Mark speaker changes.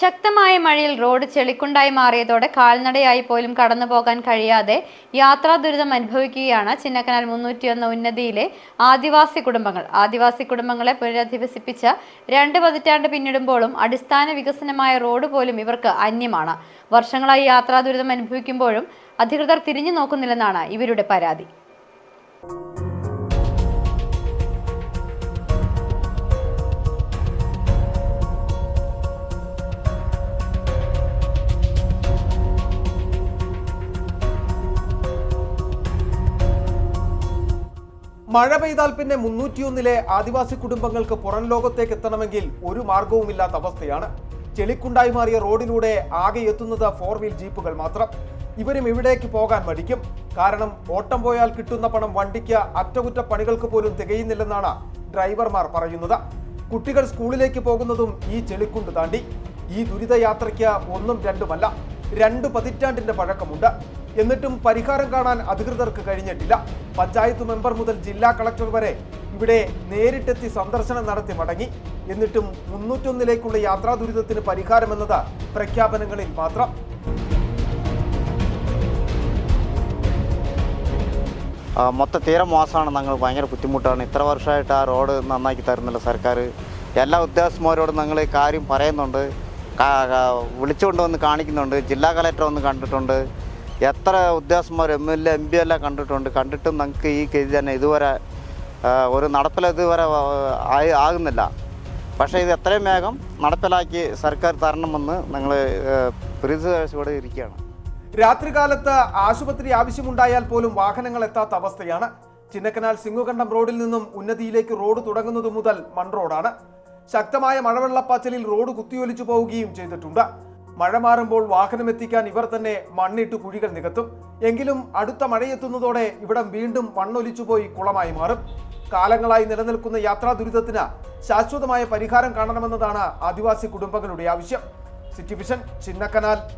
Speaker 1: ശക്തമായ മഴയിൽ റോഡ് ചെളിക്കുണ്ടായി മാറിയതോടെ കാൽനടയായി പോലും കടന്നു പോകാൻ കഴിയാതെ യാത്രാ ദുരിതം അനുഭവിക്കുകയാണ് ചിന്നക്കനാൽ മുന്നൂറ്റിയൊന്ന് ഉന്നതിയിലെ ആദിവാസി കുടുംബങ്ങൾ. ആദിവാസി കുടുംബങ്ങളെ പുനരധിവസിപ്പിച്ച രണ്ട് പതിറ്റാണ്ട് പിന്നിടുമ്പോഴും അടിസ്ഥാന വികസനമായ റോഡ് പോലും ഇവർക്ക് അന്യമാണ്. വർഷങ്ങളായി യാത്രാ ദുരിതം അനുഭവിക്കുമ്പോഴും അധികൃതർ തിരിഞ്ഞു നോക്കുന്നില്ലെന്നാണ് ഇവരുടെ പരാതി.
Speaker 2: മഴ പെയ്താൽ പിന്നെ മുന്നൂറ്റിയൊന്നിലെ ആദിവാസി കുടുംബങ്ങൾക്ക് പുറം ലോകത്തേക്ക് എത്തണമെങ്കിൽ ഒരു മാർഗവുമില്ലാത്ത അവസ്ഥയാണ്. ചെളിക്കുണ്ടായി മാറിയ റോഡിലൂടെ ആകെ എത്തുന്നത് ഫോർ വീൽ ജീപ്പുകൾ മാത്രം. ഇവരും ഇവിടേക്ക് പോകാൻ മടിക്കും? കാരണം ഓട്ടം പോയാൽ കിട്ടുന്ന പണം വണ്ടിക്ക് അറ്റകുറ്റപ്പണികൾക്ക് പോലും തികയുന്നില്ലെന്നാണ് ഡ്രൈവർമാർ പറയുന്നത്. കുട്ടികൾ സ്കൂളിലേക്ക് പോകുന്നതും ഈ ചെളിക്കുണ്ട് താണ്ടി. ഈ ദുരിതയാത്രയ്ക്ക് ഒന്നും രണ്ടുമല്ല രണ്ട് പതിറ്റാണ്ടിന്റെ പഴക്കമുണ്ട്. എന്നിട്ടും പരിഹാരം കാണാൻ അധികൃതർക്ക് കഴിഞ്ഞിട്ടില്ല. പഞ്ചായത്ത് മെമ്പർ മുതൽ ജില്ലാ കളക്ടർ വരെ ഇവിടെ നേരിട്ടെത്തി സന്ദർശനം നടത്തി മടങ്ങി. എന്നിട്ടും മുന്നൂറ്റൊന്നിലേക്കുള്ള യാത്രാ ദുരിതത്തിന് പരിഹാരമെന്നത് പ്രഖ്യാപനങ്ങളിൽ മാത്രം.
Speaker 3: മൊത്തം തീരെ മോശമാണ്. ഞങ്ങൾ ഭയങ്കര ബുദ്ധിമുട്ടാണ്. ഇത്ര വർഷമായിട്ട് ആ റോഡ് നന്നാക്കി തരുന്നില്ല സർക്കാർ. എല്ലാ ഉദ്യോഗസ്ഥന്മാരോടും ഞങ്ങൾ കാര്യം പറയുന്നുണ്ട്. വിളിച്ചുകൊണ്ട് വന്ന് കാണിക്കുന്നുണ്ട്. ജില്ലാ കലക്ടർ വന്ന് കണ്ടിട്ടുണ്ട്. എത്ര ഉദ്യോഗസ്ഥന്മാർ M L A M P എല്ലാം കണ്ടിട്ടുണ്ട്. കണ്ടിട്ടും നമുക്ക് ഈ കേസ് തന്നെ ഇതുവരെ ഒരു നടപ്പിൽ ഇതുവരെ ആയി ആകുന്നില്ല. പക്ഷേ ഇത് എത്രയും വേഗം നടപ്പിലാക്കി സർക്കാർ തരണമെന്ന് ഞങ്ങൾ പ്രതീക്ഷയോടെ ഇരിക്കുകയാണ്.
Speaker 2: രാത്രികാലത്ത് ആശുപത്രി ആവശ്യമുണ്ടായാൽ പോലും വാഹനങ്ങൾ എത്താത്ത അവസ്ഥയാണ്. ചിന്നക്കനാൽ സിംഗുകണ്ഠം റോഡിൽ നിന്നും ഉന്നതിയിലേക്ക് റോഡ് തുടങ്ങുന്നതു മുതൽ മൺ റോഡാണ്. ശക്തമായ മഴവെള്ളപ്പാച്ചലിൽ റോഡ് കുത്തിയൊലിച്ചു പോവുകയും ചെയ്തിട്ടുണ്ട്. മഴ മാറുമ്പോൾ വാഹനം എത്തിക്കാൻ ഇവർ തന്നെ മണ്ണിട്ട് കുഴികൾ നികത്തും. എങ്കിലും അടുത്ത മഴയെത്തുന്നതോടെ ഇവിടം വീണ്ടും മണ്ണൊലിച്ചുപോയി കുളമായി മാറും. കാലങ്ങളായി നിലനിൽക്കുന്ന യാത്രാ ദുരിതത്തിന് ശാശ്വതമായ പരിഹാരം കാണണമെന്നതാണ് ആദിവാസി കുടുംബങ്ങളുടെ ആവശ്യം. City vision Chinnakanal.